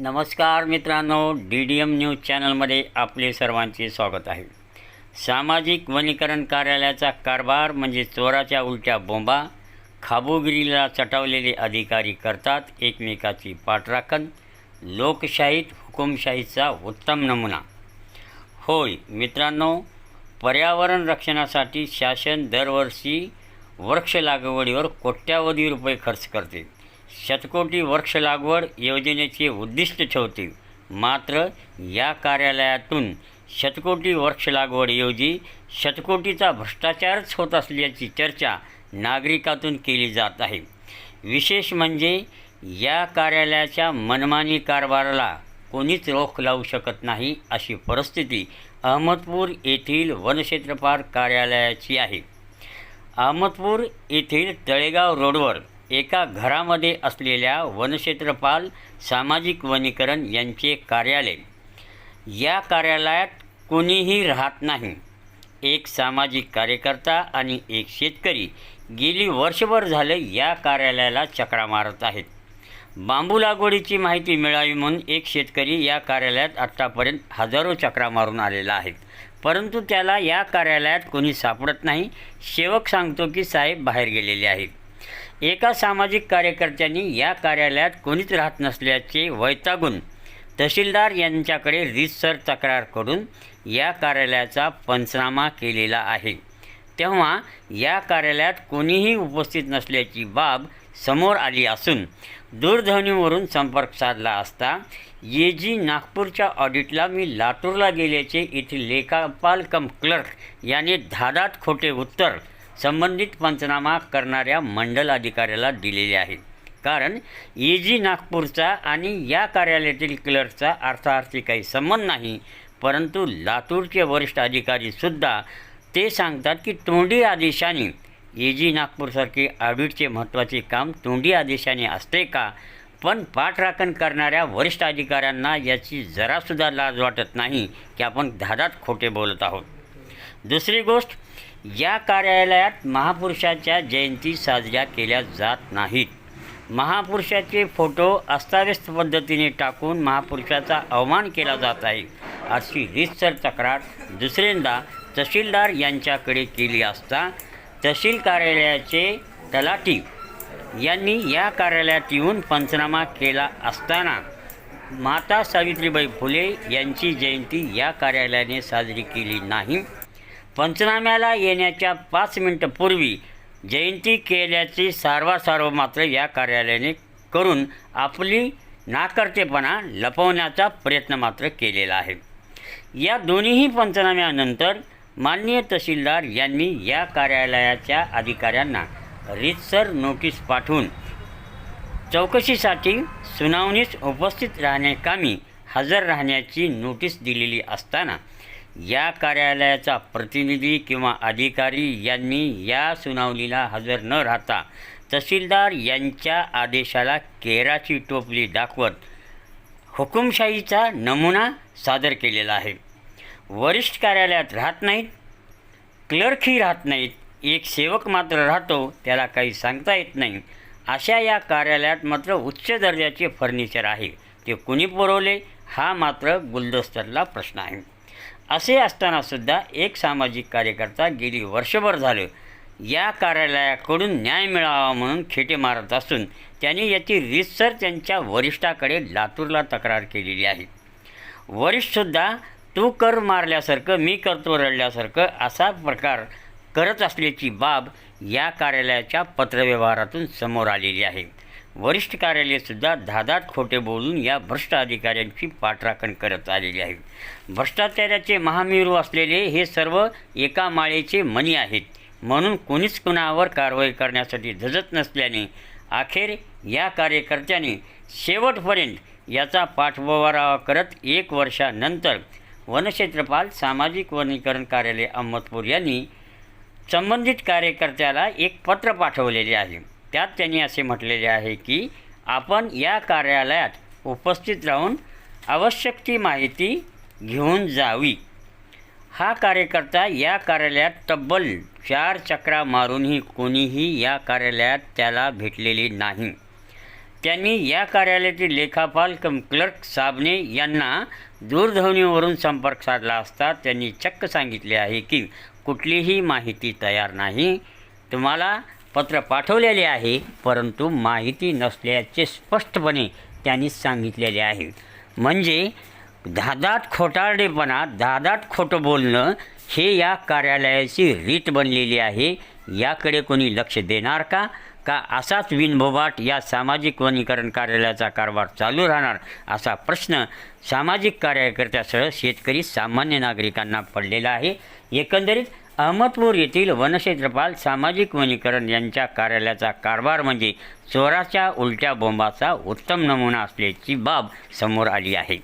नमस्कार मित्रांनो D D M news चॅनलमध्ये आपले सर्वांचे स्वागत आहे. सामाजिक वनीकरण कार्यालयाचा कारभार म्हणजे चोराच्या उलट्या बोंबा खाबूगिरीला चटवलेले अधिकारी करतात एकमेकाची पाठराखण लोकशाहीत हुकुमशाहीचा उत्तम नमुना. होय मित्रांनो पर्यावरण रक्षणासाठी शासन दरवर्षी वृक्ष लागवडीवर कोट्यावधी रुपये खर्च करते. शतकोटी वृक्ष लागवड योजनेचे उद्दिष्ट ठेवते मात्र या कार्यालयातून शतकोटी वृक्ष लागवडऐवजी शतकोटीचा भ्रष्टाचारच होत असल्याची चर्चा नागरिकातून केली जात आहे. विशेष म्हणजे या कार्यालयाच्या मनमानी कारभाराला कोणीच रोख लावू शकत नाही अशी परिस्थिती अहमदपूर येथील वनक्षेत्रपाल कार्यालयाची आहे. अहमदपूर येथील तळेगाव रोडवर एका घरामध्ये असलेल्या वनक्षेत्रपाल सामाजिक वनीकरण यांचे कार्यालय. या कार्यालयात कोणीही राहत नाही. एक सामाजिक कार्यकर्ता आणि एक शेतकरी गेली वर्षभर झाले या कार्यालयाला चक्रा मारत आहेत. बांबू लागवडीची माहिती मिळावी म्हणून एक शेतकरी या कार्यालयात आत्तापर्यंत हजारो चक्रा मारून आलेला आहे. परंतु त्याला या कार्यालयात कोणी सापडत नाही. सेवक सांगतो की साहेब बाहेर गेलेले आहेत. एका सामाजिक कार्यकर्त्यांनी या कार्यालयात कोणीच राहत नसल्याचे वैतागून तहसीलदार यांच्याकडे रीतसर तक्रार करून या कार्यालयाचा पंचनामा केलेला आहे. तेव्हा या कार्यालयात कोणीही उपस्थित नसल्याची बाब समोर आली असून दूरध्वनीवरून संपर्क साधला असता ये जी नागपूरच्या ऑडिटला मी लातूरला गेल्याचे येथील लेखापाल कम क्लर्क याने धादात खोटे उत्तर संबंधित पंचनामा करणाऱ्या मंडल अधिकाऱ्याला दिलेले आहे कारण ए जी नागपूरचा आणि या कार्यालयातील क्लर्कचा अर्थार्थी काही संबंध नाही परंतु लातूरचे वरिष्ठ अधिकारीसुद्धा ते सांगतात की तोंडी आदेशाने ए जी नागपूरसारखे ऑडिटचे महत्त्वाचे काम तोंडी आदेशाने असते का? पण पाठराखण करणाऱ्या वरिष्ठ अधिकाऱ्यांना याची जरासुद्धा लाज वाटत नाही की आपण धादात खोटे बोलत आहोत. दुसरी गोष्ट या कार्यालयात महापुरुषाच्या जयंती साजऱ्या केल्या जात नाहीत. महापुरुषाचे फोटो अस्ताव्यस्त पद्धतीने टाकून महापुरुषाचा अवमान केला जात आहे. अशी रीतसर तक्रार दुसऱ्यांदा तहसीलदार यांच्याकडे केली असता तहसील कार्यालयाचे तलाठी यांनी या कार्यालयात येऊन पंचनामा केला असताना माता सावित्रीबाई फुले यांची जयंती या कार्यालयाने साजरी केली नाही. पंचनाम्याला येण्याच्या पाच मिनटपूर्वी जयंती केल्याची सारवासारव मात्र या कार्यालयाने करून आपली नाकर्तेपणा लपवण्याचा प्रयत्न मात्र केलेला आहे. या दोन्हीही पंचनाम्यानंतर माननीय तहसीलदार यांनी या कार्यालयाच्या अधिकाऱ्यांना रीतसर नोटीस पाठवून चौकशीसाठी सुनावणीस उपस्थित राहण्याकामी हजर राहण्याची नोटीस दिलेली असताना या कार्यालयाचा प्रतिनिधी किंवा अधिकारी यांनी या सुनावणीला हजर न राहता तहसीलदार यांच्या आदेशाला केराची टोपली दाखवत हुकुमशाहीचा नमुना सादर केलेला आहे. वरिष्ठ कार्यालयात राहत नाहीत क्लर्कही राहत नाहीत एक सेवक मात्र राहतो त्याला काही सांगता येत नाही. अशा या कार्यालयात मात्र उच्च दर्जाचे फर्निचर आहे. ते कुणी पुरवले? हा मात्र गुलदस्तरला प्रश्न आहे. असे असतानासुद्धा एक सामाजिक कार्यकर्ता गेली वर्षभर झालं. या कार्यालयाकडून न्याय मिळावा म्हणून खेटे मारत असून त्यांनी याची रीतसर त्यांच्या वरिष्ठाकडे लातूरला तक्रार केलेली आहे. वरिष्ठसुद्धा तू कर मारल्यासारखं मी करतो रडल्यासारखं असा प्रकार करत असल्याची बाब या कार्यालयाच्या पत्रव्यवहारातून समोर आलेली आहे. वरिष्ठ कार्यालयसुद्धा धादात खोटे बोलून या भ्रष्ट अधिकाऱ्यांची पाठराखण करत आलेली आहे. भ्रष्टाचाराचे महामेरू असलेले हे सर्व एका माळेचे मनी आहेत. म्हणून कोणीच कुणावर कारवाई करण्यासाठी धजत नसल्याने अखेर या कार्यकर्त्याने शेवटपर्यंत याचा पाठपुरावा करत एक वर्षानंतर वनक्षेत्रपाल सामाजिक वनीकरण कार्यालय अहमदपूर यांनी संबंधित कार्यकर्त्याला एक पत्र पाठवलेले आहे. त्यात त्यांनी असे म्हटलेले आहे की आपण या कार्यालयात उपस्थित राहून आवश्यक ती माहिती घेऊन जावी. हा कार्यकर्ता या कार्यालयात तब्बल चार चक्रा मारूनही कोणीही या कार्यालयात त्याला भेटलेली नाही. त्यांनी या कार्यालयातील लेखापाल कम क्लर्क साबणे यांना दूरध्वनीवरून संपर्क साधला असता त्यांनी चक्क सांगितले आहे की कुठलीही माहिती तयार नाही. तुम्हाला पत्र पाठवलेले आहे परंतु माहिती नसल्याचे स्पष्टपणे त्यांनी सांगितलेले आहे. म्हणजे धादाट खोटारडेपणा धादात खोटं बोलणं हे या कार्यालयाची रीत बनलेली आहे याकडे कोणी लक्ष देणार का? का असाच विनभोबाट या सामाजिक वनीकरण कार्यालयाचा कारभार चालू राहणार? असा प्रश्न सामाजिक कार्यकर्त्यासह शेतकरी सामान्य नागरिकांना पडलेला आहे. एकंदरीत अहमदपूर येथील वनक्षेत्रपाल सामाजिक वनीकरण यांच्या कार्यालयाचा कारभार म्हणजे चोराच्या उलट्या बोंबाचा उत्तम नमुना असल्याची बाब समोर आली आहे.